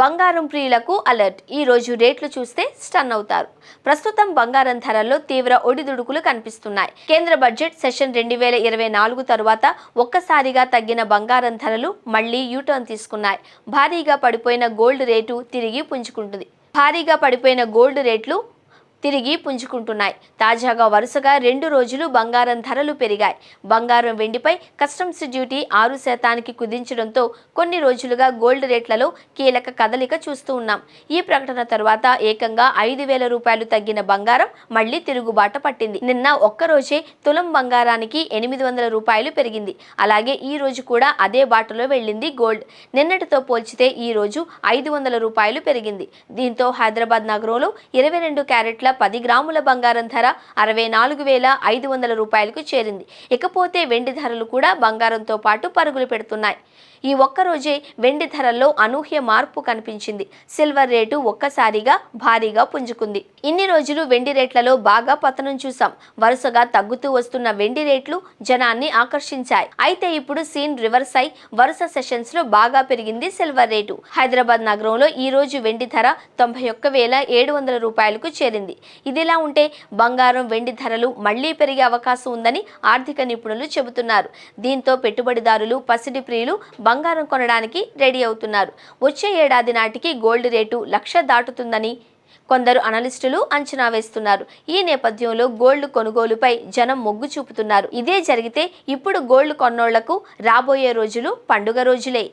బంగారం ప్రియులకు అలర్ట్. ఈ రోజు రేట్లు చూస్తే స్టన్ అవుతారు. ప్రస్తుతం బంగారం ధరల్లో తీవ్ర ఒడిదుడుకులు కనిపిస్తున్నాయి. కేంద్ర బడ్జెట్ సెషన్ రెండు వేల ఇరవై నాలుగు తరువాత ఒక్కసారిగా తగ్గిన బంగారం ధరలు మళ్ళీ యూటర్న్ తీసుకున్నాయి. భారీగా పడిపోయిన గోల్డ్ రేటు తిరిగి పుంజుకుంటుంది. భారీగా పడిపోయిన గోల్డ్ రేట్లు తిరిగి పుంజుకుంటున్నాయి. తాజాగా వరుసగా రెండు రోజులు బంగారం ధరలు పెరిగాయి. బంగారం వెండిపై కస్టమ్స్ డ్యూటీ ఆరు శాతానికి కుదించడంతో కొన్ని రోజులుగా గోల్డ్ రేట్లలో కీలక కదలిక చూస్తూ ఉన్నాం. ఈ ప్రకటన తర్వాత ఏకంగా ఐదు వేల రూపాయలు తగ్గిన బంగారం మళ్ళీ తిరుగుబాట పట్టింది. నిన్న ఒక్కరోజే తులం బంగారానికి ఎనిమిది వందల రూపాయలు పెరిగింది. అలాగే ఈ రోజు కూడా అదే బాటలో వెళ్ళింది గోల్డ్. నిన్నటితో పోల్చితే ఈ రోజు ఐదు వందల రూపాయలు పెరిగింది. దీంతో హైదరాబాద్ నగరంలో ఇరవై రెండు క్యారెట్ల పది గ్రాముల బంగారం ధర అరవై నాలుగు వేల ఐదు వందల రూపాయలకు చేరింది. ఇకపోతే వెండి ధరలు కూడా బంగారంతో పాటు పరుగులు పెడుతున్నాయి. ఈ ఒక్కరోజే వెండి ధరల్లో అనూహ్య మార్పు కనిపించింది. సిల్వర్ రేటు ఒక్కసారిగా భారీగా పుంజుకుంది. ఇన్ని రోజులు వెండి రేట్లలో బాగా పతనం చూసాం వరుసగా తగ్గుతూ వస్తున్న వెండి రేట్లు జనాన్ని ఆకర్షించాయి. అయితే ఇప్పుడు సీన్ రివర్స్ అయి వరుస సెషన్స్లో బాగా పెరిగింది సిల్వర్ రేటు. హైదరాబాద్ నగరంలో ఈ రోజు వెండి ధర తొంభై ఒక్క వేల ఏడు వందల రూపాయలకు చేరింది. ఇదిలా ఉంటే బంగారం వెండి ధరలు మళ్ళీ పెరిగే అవకాశం ఉందని ఆర్థిక నిపుణులు చెబుతున్నారు. దీంతో పెట్టుబడిదారులు పసిడి ప్రియులు బంగారం కొనడానికి రెడీ అవుతున్నారు. వచ్చే ఏడాది నాటికి గోల్డ్ రేటు లక్ష దాటుతుందని కొందరు అనలిస్టులు అంచనా వేస్తున్నారు. ఈ నేపథ్యంలో గోల్డ్ కొనుగోలుపై జనం మొగ్గు చూపుతున్నారు. ఇదే జరిగితే ఇప్పుడు గోల్డ్ కొన్నోళ్ళకు రాబోయే రోజులు పండుగ రోజులే.